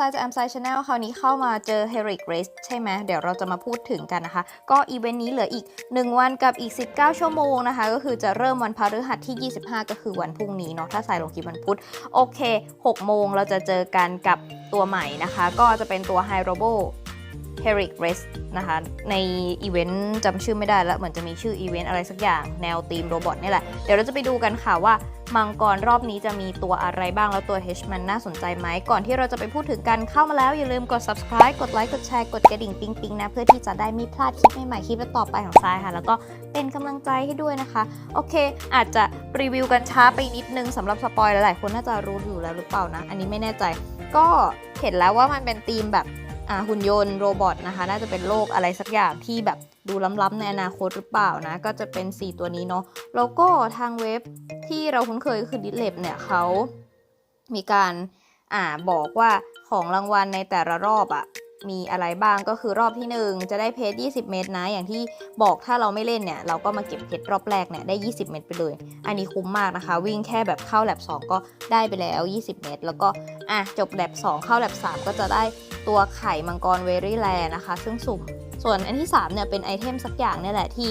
ไซด์จากแอมไซชาแนลคราวนี้เข้ามาเจอ h e r i c Race ใช่ไหมเดี๋ยวเราจะมาพูดถึงกันนะคะ ก็อีเวนต์นี้เหลืออีก 1 วันกับอีก 19 ชั่วโมงนะคะ ก็คือจะเริ่มวันพฤหัสที่ 25 ก็คือวันพรุ่งนี้เนาะถ้าสายลงคลิปวันพุธโอเค 6 โมงเราจะเจอกันกับตัวใหม่นะคะ ก็จะเป็นตัว High Robo h e r i c Race นะคะ ในอีเวนต์จำชื่อไม่ได้แล้ว เหมือนจะมีชื่ออีเวนต์อะไรสักอย่างแนวทีมโรบอทนี่แหละ เดี๋ยวเราจะไปดูกันค่ะว่ามังกรรอบนี้จะมีตัวอะไรบ้างแล้วตัว H มันน่าสนใจไหม ก่อนที่เราจะไปพูดถึงกันเข้ามาแล้ว อย่าลืมกด subscribe กดไลค์กดแชร์กดกระดิ่งปิ๊งปิงนะ เพื่อที่จะได้ไม่พลาดคลิปใหม่ๆคลิปต่อไปของทรายค่ะ แล้วก็เป็นกำลังใจให้ด้วยนะคะ โอเค อาจจะรีวิวกันช้าไปนิดนึงสำหรับสปอยหลายๆคนน่าจะรู้อยู่แล้วหรือเปล่านะ อันนี้ไม่แน่ใจ ก็เห็นแล้วว่ามันเป็นธีมแบบ หุ่นยนต์โรบอทนะคะ น่าจะเป็นโลกอะไรสักอย่างที่แบบดูล้ำๆในอนาคตหรือเปล่านะ ก็จะเป็น 4 ตัวนี้เนาะแล้วก็ทางเว็บที่เราคุ้นเคยคือดิสเลบเนี่ยเขามีการอ่าบอกว่าของรางวัลในแต่ละรอบอะมีอะไรบ้างก็คือรอบที่ 1 จะได้เพชร20 เมตรนะ อย่างที่บอกถ้าเราไม่เล่นเนี่ย เราก็มาเก็บเพชรรอบแรกเนี่ยได้ 20 เมตรไปเลย อันนี้คุ้มมากนะคะ วิ่งแค่แบบเข้าแลบ2 ก็ได้ไปแล้ว 20 เมตรแล้วก็อะจบแลบ2 เข้าแลบ3 ก็จะได้ ตัวไข่มังกรเวรี่แลนะคะ ซึ่งสุ่ม ส่วนอันที่3เนี่ยเป็นไอเทมสักอย่างนี่แหละที่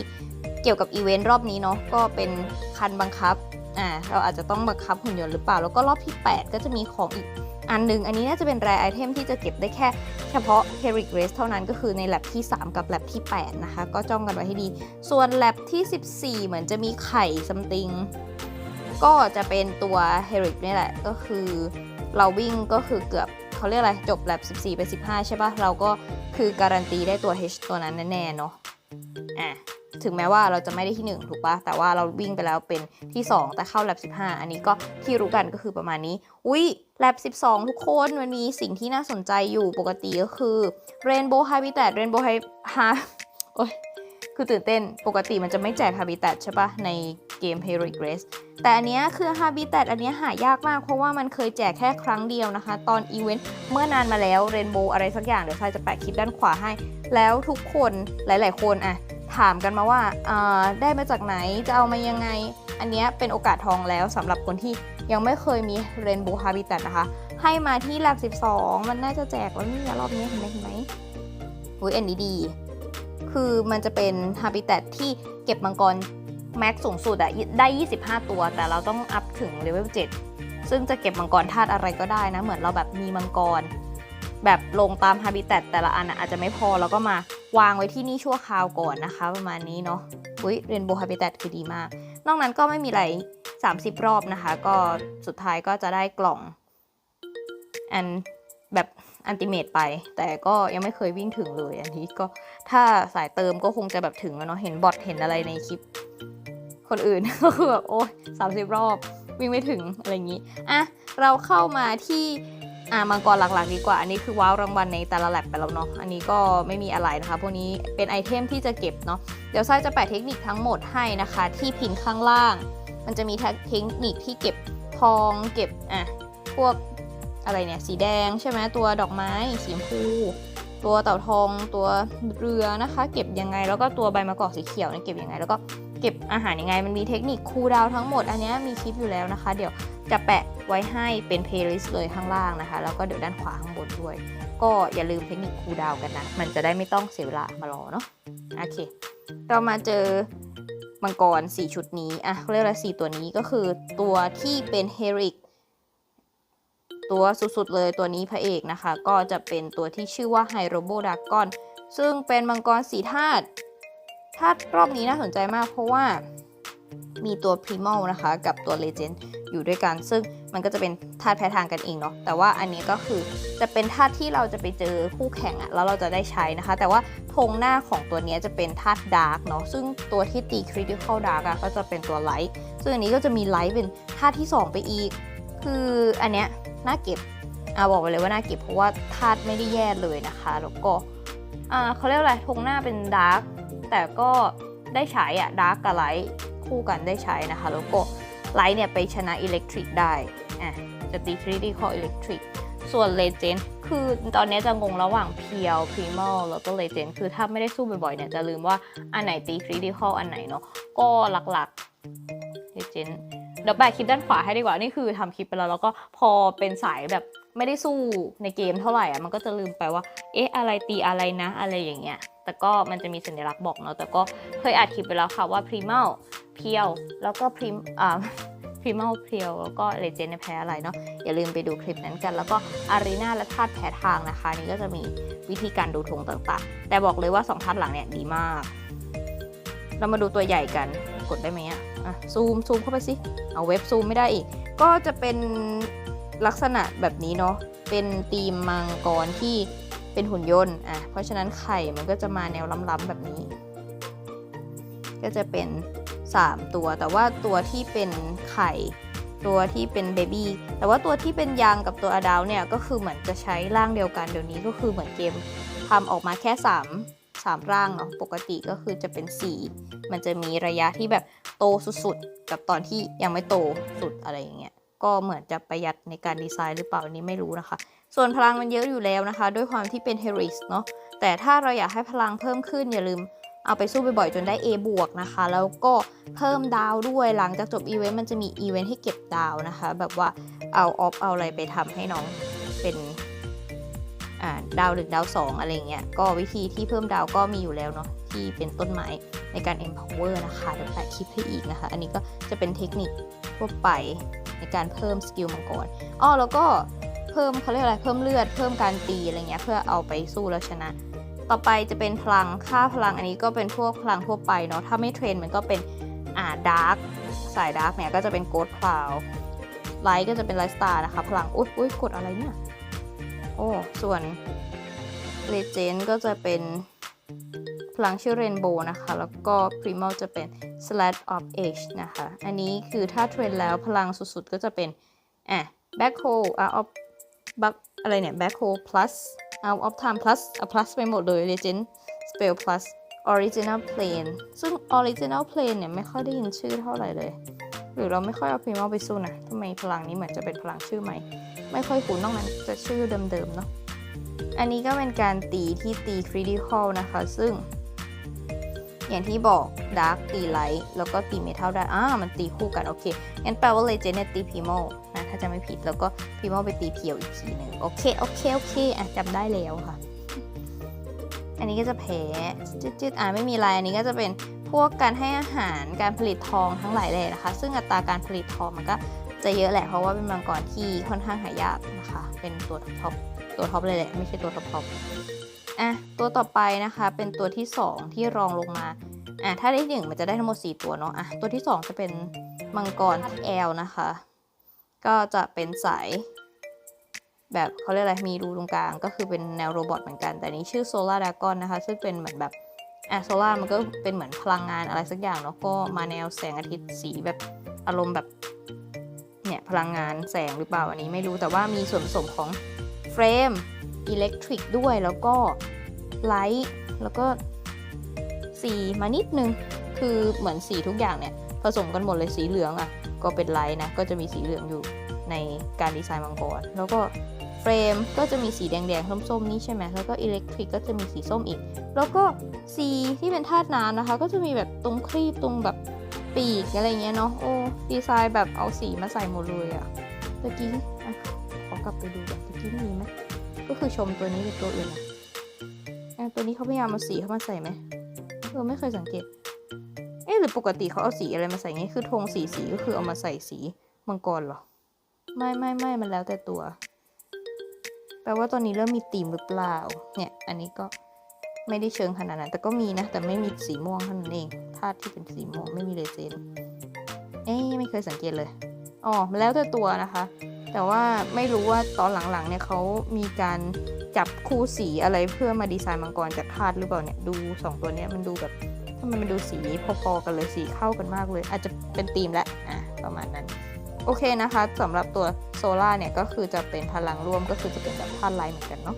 เกี่ยวกับอีเวนต์รอบนี้เนาะก็เป็นคันบังคับอ่าเราอาจจะต้องบังคับหุ่นยนต์หรือเปล่า แล้วก็รอบที่ 8 ก็จะมีของอีกอันหนึ่งอันนี้น่าจะเป็นรายไอเทมที่จะเก็บได้แค่ เฉพาะ h e r i c Race เท่านั้นก็คือในแลบที่ 3 กับแลบที่ 8 นะคะ ก็จ้องกันไว้ให้ดี ส่วนแลบที่ 14 เหมือนจะมีไข่ซัมติงก็จะเป็นตัว h e r i c นี่แหละก็คือเราวิ่งก็คือเกือบ เขาเรียกอะไร จบแลบ14 ไป 15 ใช่ปะเราก็คือการันตีได้ตัว H ตัวนั้นแน่ๆเนาะอะถึงแม้ว่าเราจะไม่ได้ที่ 1 ถูกปะแต่ว่าเราวิ่งไปแล้วเป็นที่ 2 แต่เข้าแลบ15 อันนี้ก็ที่รู้กันก็คือประมาณนี้ อุ้ยแลบ12 ทุกคนมันมีสิ่งที่น่าสนใจอยู่ปกติก็คือ Rainbow Habitat Rainbow Habitat โอ้ย คือตื่นเต้นปกติมันจะไม่แจก Habitat ใช่ปะในเกม Heroic Race แต่อันเนี้ยคือ Habitat อันเนี้ยหายากมาก เพราะว่ามันเคยแจกแค่ครั้งเดียวนะคะ ตอนอีเวนต์เมื่อนานมาแล้ว Rainbow อะไรสักอย่าง เดี๋ยวใครจะแปะคลิปด้านขวาให้ แล้วทุกคนหลาย ๆ คนอะถามกันมาว่าาได้มาจากไหนจะเอามายังไง อันเนี้ยเป็นโอกาสทองแล้วสำหรับคนที่ยังไม่เคยมี Rainbow Habitat นะคะ ให้มาที่ Lab 12 มันน่าจะแจกแล้วนี่รอบนี้เห็นไหมเห็นไหมอุ้ยอันนี้ดี คือมันจะเป็น Habitat ที่เก็บมังกรแม็กสูงสุดอะได้ 25 ตัว แต่เราต้องอัพถึงเลเวล7ซึ่งจะเก็บมังกรธาตุอะไรก็ได้นะ เหมือนเราแบบมีมังกร แบบลงตาม Habitat แต่ละอันอะอาจจะไม่พอแล้วก็มาวางไว้ที่นี่ชั่วคราวก่อนนะคะ ประมาณนี้เนาะอุ้ยเรนโบว์ Habitat คือดีมาก นอกนั้นก็ไม่มีอะไร 30 รอบนะคะ ก็สุดท้ายก็จะได้กล่อง อันแบบ อันติเมตไป แต่ก็ยังไม่เคยวิ่งถึงเลยอันนี้ก็ถ้าสายเติมก็คงจะแบบถึงแล้วเนาะเห็นบอทเห็นอะไรในคลิป คนอื่นก็คือแบบโอ้ยสามสิบรอบวิ่งไม่ถึงอะไรอย่างนี้อะเราเข้ามาที่อ่ามังกรหลักๆดีกว่า อันนี้คือว้าวรางวัลในแต่ละแลบไปแล้วเนาะ อันนี้ก็ไม่มีอะไรนะคะ พวกนี้เป็นไอเทมที่จะเก็บเนาะ เดี๋ยวไซจะแปะเทคนิคทั้งหมดให้นะคะ ที่พินข้างล่าง มันจะมีเทคนิคที่เก็บทองเก็บอะพวก อะไรเนี่ยสีแดงใช่ไหมตัวดอกไม้สีชมพูตัวเต่าทองตัวเรือนะคะ เก็บยังไงแล้วก็ตัวใบมะกอกสีเขียวเนี่ยเก็บยังไง แล้วก็เก็บอาหารยังไง มันมีเทคนิคคูลดาวทั้งหมด อันนี้มีคลิปอยู่แล้วนะคะ เดี๋ยวจะแปะไว้ให้เป็นเพลย์ลิสต์เลยข้างล่างนะคะ แล้วก็เดี๋ยวด้านขวาข้างบนด้วย ก็อย่าลืมเทคนิคคูลดาวกันนะ มันจะได้ไม่ต้องเสียเวลามารอเนาะโอเค เรามาเจอมังกร 4 ชุดนี้อะเขาเรียกอะไรสี่ตัวนี้ก็คือตัวที่เป็นเฮริก ตัวสุดๆเลยตัวนี้พระเอกนะคะ ก็จะเป็นตัวที่ชื่อว่าไฮโรโบดากอนซึ่งเป็นมังกรสีธาตุธาตุรอบนี้น่าสนใจมากเพราะว่ามีตัวพรีม a ลนะคะ กับตัวเลเจนด์อยู่ด้วยกัน ซึ่งมันก็จะเป็นธาตุแพ้ทางกันเองเนาะแต่ว่าอันนี้ก็คือจะเป็นธาตุที่เราจะไปเจอคู่แข่งอะแล้วเราจะได้ใช้นะคะ แต่ว่าธงหน้าของตัวนี้จะเป็นธาตุดาร์กเนาะซึ่งตัวที่ตีคริติคอลดาร์กอะก็จะเป็นตัวไลท์ซึ่งอันนี้ก็จะมีไลท์เป็นธาตุที่ 2 ไปอีก คืออันเนี้ย น่าเก็บอ่าบอกไปเลยว่าน่าเก็บเพราะว่าธาตุไม่ได้แย่เลยนะคะ แล้วก็อ่าเขาเรียกอะไรธงหน้าเป็นดาร์กแต่ก็ได้ใช้อะดาร์กกับไลท์คู่กันได้ใช้นะคะ แล้วก็ไลท์เนี่ยไปชนะอิเล็กทริกได้อะจะตีคริติคอลอิเล็กทริกส่วนเลเจนด์คือตอนนี้จะงงระหว่างเพียวพรีม a ลแล้วก็เลเจนด์คือถ้าไม่ได้สู้บ่อยๆเนี่ยจะลืมว่าอันไหนตีคริติคอลอันไหนเนาะก็หลักๆเลเจนด์ ดี๋ยวแปะคลิปด้านขวาให้ดีกว่า นี่คือทำคลิปไปแล้วแล้วก็พอเป็นสายแบบไม่ได้สู้ในเกมเท่าไหร่อะมันก็จะลืมไปว่า เอ๊ะอะไรตีอะไรนะ อะไรอย่างเงี้ย แต่ก็มันจะมีสัญลักษณ์บอกเนาะแต่ก็เคยอัดคลิปไปแล้วค่ะว่า primal เพียวแล้วก็ prim อ่า primal เพียวแล้วก็ legend แพ้อะไรเนาะอย่าลืมไปดูคลิปนั้นกัน แล้วก็ arena และธาตุแพ้ทางนะคะ นี่ก็จะมีวิธีการดูธงต่างๆ แต่บอกเลยว่า2ธาตุหลังเนี่ยดีมาก เรามาดูตัวใหญ่กัน กดได้ไหมอะอะซูมซูมเข้าไปสิ เอาเว็บซูมไม่ได้อีก ก็จะเป็นลักษณะแบบนี้เนาะ เป็นตีมมังกรที่เป็นหุ่นยนต์ อะ เพราะฉะนั้นไข่มันก็จะมาแนวล้ำๆแบบนี้ ก็จะเป็น 3 ตัว แต่ว่าตัวที่เป็นไข่ ตัวที่เป็นเบบี้ แต่ว่าตัวที่เป็นยางกับตัวอดาวเนี่ย ก็คือเหมือนจะใช้ร่างเดียวกัน เดี๋ยวนี้ก็คือเหมือนเกมทำออกมาแค่ 3 3 ร่างเนาะปกติก็คือจะเป็น 4 มันจะมีระยะที่แบบโตสุดๆ กับตอนที่ยังไม่โตสุดอะไรอย่างเงี้ยก็เหมือนจะประหยัดในการดีไซน์หรือเปล่าอันนี้ไม่รู้นะคะ ส่วนพลังมันเยอะอยู่แล้วนะคะ ด้วยความที่เป็นเฮริสเนาะแต่ถ้าเราอยากให้พลังเพิ่มขึ้นอย่าลืมเอาไปสู้บ่อยๆจนได้ A บวกนะคะ แล้วก็เพิ่มดาวด้วยหลังจากจบอีเวนต์มันจะมีอีเวนต์ให้เก็บดาวนะคะ แบบว่าเอาออฟเอาอะไรไปทำให้น้องเป็น ดาวหนึ่งดาวสองอะไรเงี้ยก็วิธีที่เพิ่มดาวก็มีอยู่แล้วเนาะที่เป็นต้นไม้ในการ empower นะคะเดี๋ยวแปะคลิปให้อีกนะคะ อันนี้ก็จะเป็นเทคนิคทั่วไปในการเพิ่มสกิลมังกรอ้อแล้วก็เพิ่มเขาเรียกอะไรเพิ่มเลือดเพิ่มการตีอะไรเงี้ยเพื่อเอาไปสู้แล้วชนะ ต่อไปจะเป็นพลังค่าพลังอันนี้ก็เป็นพวกพลังทั่วไปเนาะถ้าไม่เทรนมันก็เป็นอ่าดาร์กสายดาร์กเนี่ยก็จะเป็นโกดคลาวไลท์ก็จะเป็นไลท์สตาร์นะคะ พลังอุ้ยอุ้ยกดอะไรเนี่ย โอ้ ส่วนเลเจนด์ก็จะเป็นพลังชื่อเรนโบว์นะคะ แล้วก็พรีม l จะเป็น slash of age นะคะ อันนี้คือถ้าเทรนแล้วพลังสุดๆ ก็จะเป็นอะ back hole out of back อะไรเนี่ย back hole plus out of time plus อะ plus ไปหมดเลย legend spell plus original plane ซึ่ง original plane เนี่ย ไม่ค่อยได้ยินชื่อเท่าไหร่เลย หรือเราไม่ค่อยเอาพรีม l ไปสู้นะทำไมพลังนี้เหมือนจะเป็นพลังชื่อใหม่ ไม่ค่อยคุ้นนอกนั้นจะชื่อเดิมๆเนาะอันนี้ก็เป็นการตีที่ตี critical นะคะ ซึ่ง อย่างที่บอก dark ตี light แล้วก็ตี metal ได้อ่ามันตีคู่กัน โอเค งั้นแปลว่า legend เนี่ยตี primo นะถ้าจะไม่ผิดแล้วก็ primo ไปตีเพียวอีกทีหนึ่งโอเค โอเค โอเคอะจำได้แล้วค่ะ อันนี้ก็จะแพ้จืดๆอ่าไม่มีลายอันนี้ก็จะเป็น พวกการให้อาหารการผลิตทองทั้งหลายเลยนะคะ ซึ่งอัตราการผลิตทองมันก็จะเยอะแหละเพราะว่าเป็นมังกรที่ค่อนข้างหายากนะคะ เป็นตัวท็อปตัวท็อปเลยแหละไม่ใช่ตัวท็อปท็อปอะตัวต่อไปนะคะเป็นตัวที่ 2 ที่รองลงมาอะถ้าได้หนึ่งมันจะได้ทั้งหมด 4 ตัวเนาะอะตัวที่ 2 จะเป็นมังกรแอลนะคะ ก็จะเป็นสายแบบเขาเรียกอะไรมีรูตรงกลาง ก็คือเป็นแนวโรบอทเหมือนกัน แต่นี้ชื่อโซลาร์ดากอนนะคะ ซึ่งเป็นเหมือนแบบ แอะโซล่ามันก็เป็นเหมือนพลังงานอะไรสักอย่างเนาะก็มาแนวแสงอาทิตย์สีแบบอารมณ์แบบเนี่ยพลังงานแสงหรือเปล่าอันนี้ไม่รู้แต่ว่ามีส่วนผสมของเฟรมอิเล็กทริกด้วยแล้วก็ไลท์แล้วก็สีมานิดนึง คือเหมือนสีทุกอย่างเนี่ย ผสมกันหมดเลยสีเหลืองอะ่ะ ก็เป็นไลท์นะ ก็จะมีสีเหลืองอยู่ในการดีไซน์มังกร แล้วก็ รมก็จะมีสีแดงๆส้มๆนี่ใช่ไหมแล้วก็อิเล็กทริกก็จะมีสีส้มอีก แล้วก็สีที่เป็นธาตุน้ำนะคะ ก็จะมีแบบตรงครีบตรงแบบปีกอะไรเงี้ยเนาะโอ้ดีไซน์แบบเอาสีมาใส่หมดเลยอะตะกี้ขอกลับไปดูแบบตะกี้มีไหมก็คือชมตัวนี้กับตัวอื่นอะตัวนี้เขาพยายามเอาสีเข้ามาใส่ไหมเออไม่เคยสังเกตเอ๊ะหรือปกติเขาเอาสีอะไรมาใส่งี้คือธงสีสีก็คือเอามาใส่สีมังกรเหรอไม่ไม่ไม่มันแล้วแต่ตัว แปลว่าตอนนี้เริ่มมีธีมหรือเปล่า เนี่ย อันนี้ก็ไม่ได้เชิงขนาดนั้น แต่ก็มีนะ แต่ไม่มีสีม่วงเท่านั้นเอง ธาตุที่เป็นสีม่วงไม่มีเลยเจนเอ๊ะไม่เคยสังเกตเลย อ๋อมันแล้วแต่ตัวนะคะ แต่ว่าไม่รู้ว่าตอนหลังๆเนี่ยเขามีการจับคู่สีอะไรเพื่อมาดีไซน์มังกรจากธาตุหรือเปล่าเนี่ย ดู 2 ตัวเนี้ยมันดูแบบทำไมมันดูสีพอๆกันเลย สีเข้ากันมากเลย อาจจะเป็นธีมและ อะ ประมาณนั้น โอเคนะคะสำหรับตัวโซล่าเนี่ยก็คือจะเป็นพลังร่วมก็คือจะเป็นแบบธาตุไลท์เหมือนกันเนาะ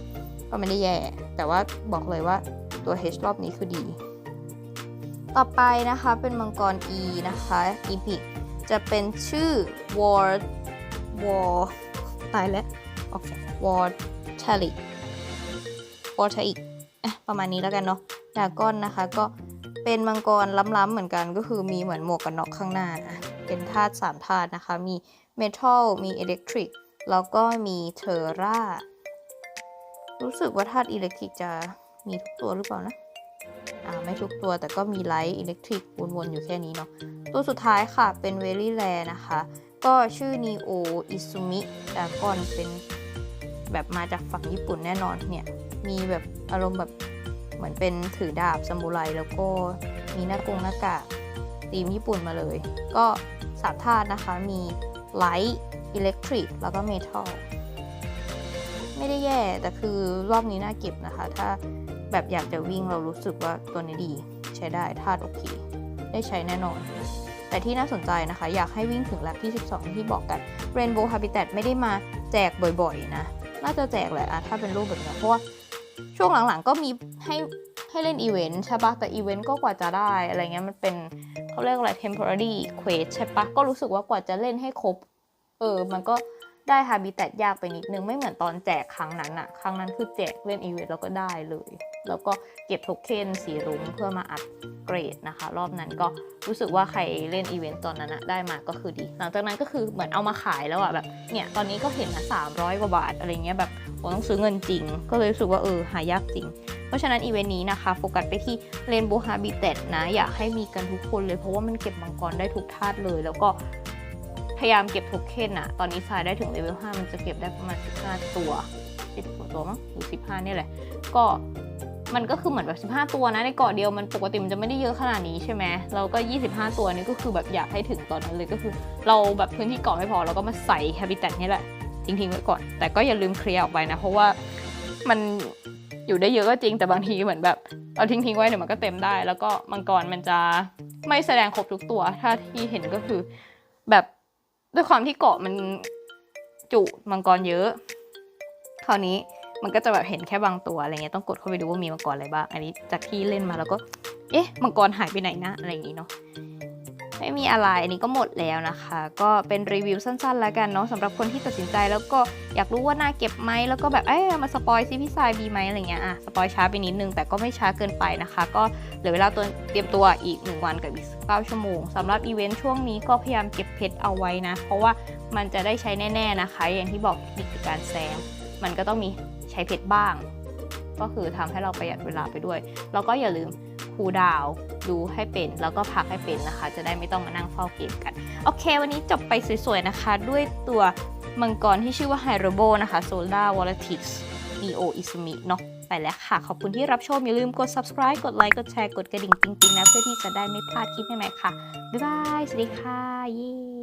ก็ไม่ได้แย่ แต่ว่าบอกเลยว่าตัว H รอบนี้คือดี ต่อไปนะคะเป็นมังกร E นะคะ Epic จะเป็นชื่อ War War ตายแล้วโอเค War t a l i c War t a l i c อะประมาณนี้แล้วกันเนาะดาก้อนนะคะก็เป็นมังกรล้ำๆเหมือนกันก็คือมีเหมือนหมวกกันน็อกข้างหน้าอะ เป็นธาตุ3ธาตุนะคะ มีเมทัลมีอิเล็กทริกแล้วก็มีเทอร่า รู้สึกว่าธาตุอิเล็กทริกจะมีทุกตัวหรือเปล่านะอ่าไม่ทุกตัวแต่ก็มีไลท์อิเล็กทริกวนๆอยู่แค่นี้เนาะตัวสุดท้ายค่ะเป็นเวลี่แรนะคะ ก็ชื่อ Neo Izumi ดากอนเป็นแบบมาจากฝั่งญี่ปุ่นแน่นอนเนี่ย มีแบบอารมณ์แบบเหมือนเป็นถือดาบซามูไรแล้วก็มีหน้ากงหน้ากากธีมญี่ปุ่นมาเลย ก็ สามธาตุนะคะ มีไลท์อิเล็กทริกแล้วก็เมทัลไม่ได้แย่ แต่คือรอบนี้น่าเก็บนะคะ ถ้าแบบอยากจะวิ่งเรารู้สึกว่าตัวนี้ดีใช้ได้ธาตุโอเค ได้ใช้แน่นอน แต่ที่น่าสนใจนะคะ อยากให้วิ่งถึงแลบที่ 12 ที่บอกกัน Rainbow Habitat ไม่ได้มาแจกบ่อยๆนะ น่าจะแจกแหละอะถ้าเป็นรูปแบบนี้เพราะว่าช่วงหลังๆก็มีให้ให้เล่นอีเวนต์ใช่ปะแต่อีเวนต์ก็กว่าจะได้อะไรเงี้ยมันเป็น เขาเรียกอะไร temporary quest ใช่ปะก็รู้สึกว่ากว่าจะเล่นให้ครบ เออ มันก็ได้ Habitat ยากไปนิดนึง ไม่เหมือนตอนแจกครั้งนั้นอะครั้งนั้นคือแจกเล่นอีเวนต์แล้วก็ได้เลย แล้วก็เก็บโทเค็นสีรุ้งเพื่อมาอัพเกรดนะคะ รอบนั้นก็รู้สึกว่าใครเล่นอีเวนต์ตอนนั้นอะได้มาก็คือดี หลังจากนั้นก็คือเหมือนเอามาขายแล้วอะแบบเนี่ยตอนนี้ก็เห็นนะ300กว่าบาทอะไรเงี้ยแบบ ผมต้องซื้อเงินจริง ก็เลยรู้สึกว่าเออหายากจริง เพราะฉะนั้นอีเวนต์นี้นะคะ โฟกัสไปที่ Rainbow Habitat นะ อยากให้มีกันทุกคนเลย เพราะว่ามันเก็บมังกรได้ทุกธาตุเลย แล้วก็พยายามเก็บโทเคนอะตอนนี้ทรายได้ถึงเลเวล5มันจะเก็บได้ประมาณ 15 ตัว10กว่าตัวมั้งหรือ 15เนี่ยแหละ ก็มันก็คือเหมือนแบบ 15 ตัวนะ ในเกาะเดียวมันปกติมันจะไม่ได้เยอะขนาดนี้ใช่ไหมเราก็ 25 ตัวนี่ก็คือแบบอยากให้ถึงตอนนั้นเลยก็คือ เราแบบพื้นที่เกาะไม่พอเราก็มาใส่ Habitat นี่แหละ ทิ้งๆไว้ก่อน แต่ก็อย่าลืมเคลียร์ออกไปนะ เพราะว่ามันอยู่ได้เยอะก็จริงแต่บางทีเหมือนแบบเราทิ้งๆไว้เดี๋ยวมันก็เต็มได้ แล้วก็มังกรมันจะไม่แสดงครบทุกตัว ถ้าที่เห็นก็คือแบบด้วยความที่เกาะมันจุมังกรเยอะ คราวนี้มันก็จะแบบเห็นแค่บางตัวอะไรเงี้ยต้องกดเข้าไปดูว่ามีมังกรอะไรบ้าง อันนี้จากที่เล่นมาแล้วก็ เอ๊ะมังกรหายไปไหนนะอะไรอย่างงี้เนาะ ไม่มีอะไรอันนี้ก็หมดแล้วนะคะ ก็เป็นรีวิวสั้นๆ แล้วกันเนาะสำหรับคนที่ตัดสินใจแล้วก็อยากรู้ว่าน่าเก็บไหมแล้วก็แบบเอ๊ะมาสปอยซิพี่ทรายดีไหมอะไรเงี้ยอะสปอยช้าไปนิดนึงแต่ก็ไม่ช้าเกินไปนะคะ ก็เหลือเวลาตัวเตรียมตัวอีก 1 วันกับอีก9ชั่วโมงสำหรับอีเวนต์ช่วงนี้ก็พยายามเก็บเพชรเอาไว้นะ เพราะว่ามันจะได้ใช้แน่ ๆนะคะ อย่างที่บอกนิคคือการแซงมันก็ต้องมีใช้เพชรบ้าง ก็คือทำให้เราประหยัดเวลาไปด้วย แล้วก็อย่าลืมคูดาว ดูให้เป็นแล้วก็พักให้เป็นนะคะ จะได้ไม่ต้องมานั่งเฝ้าเกมกัน โอเค วันนี้จบไปสวยๆนะคะ ด้วยตัวมังกรที่ชื่อว่าไฮโรโบนะคะ Solar v o l a t i x Neo Izumi เนาะไปแล้วค่ะ ขอบคุณที่รับชม อย่าลืมกด subscribe กดไลค์กดแชร์กดกระดิ่งจริงๆนะ เพื่อที่จะได้ไม่พลาดคลิปใหม่ๆค่ะ บ๊ายบาย สวัสดีค่ะ เย้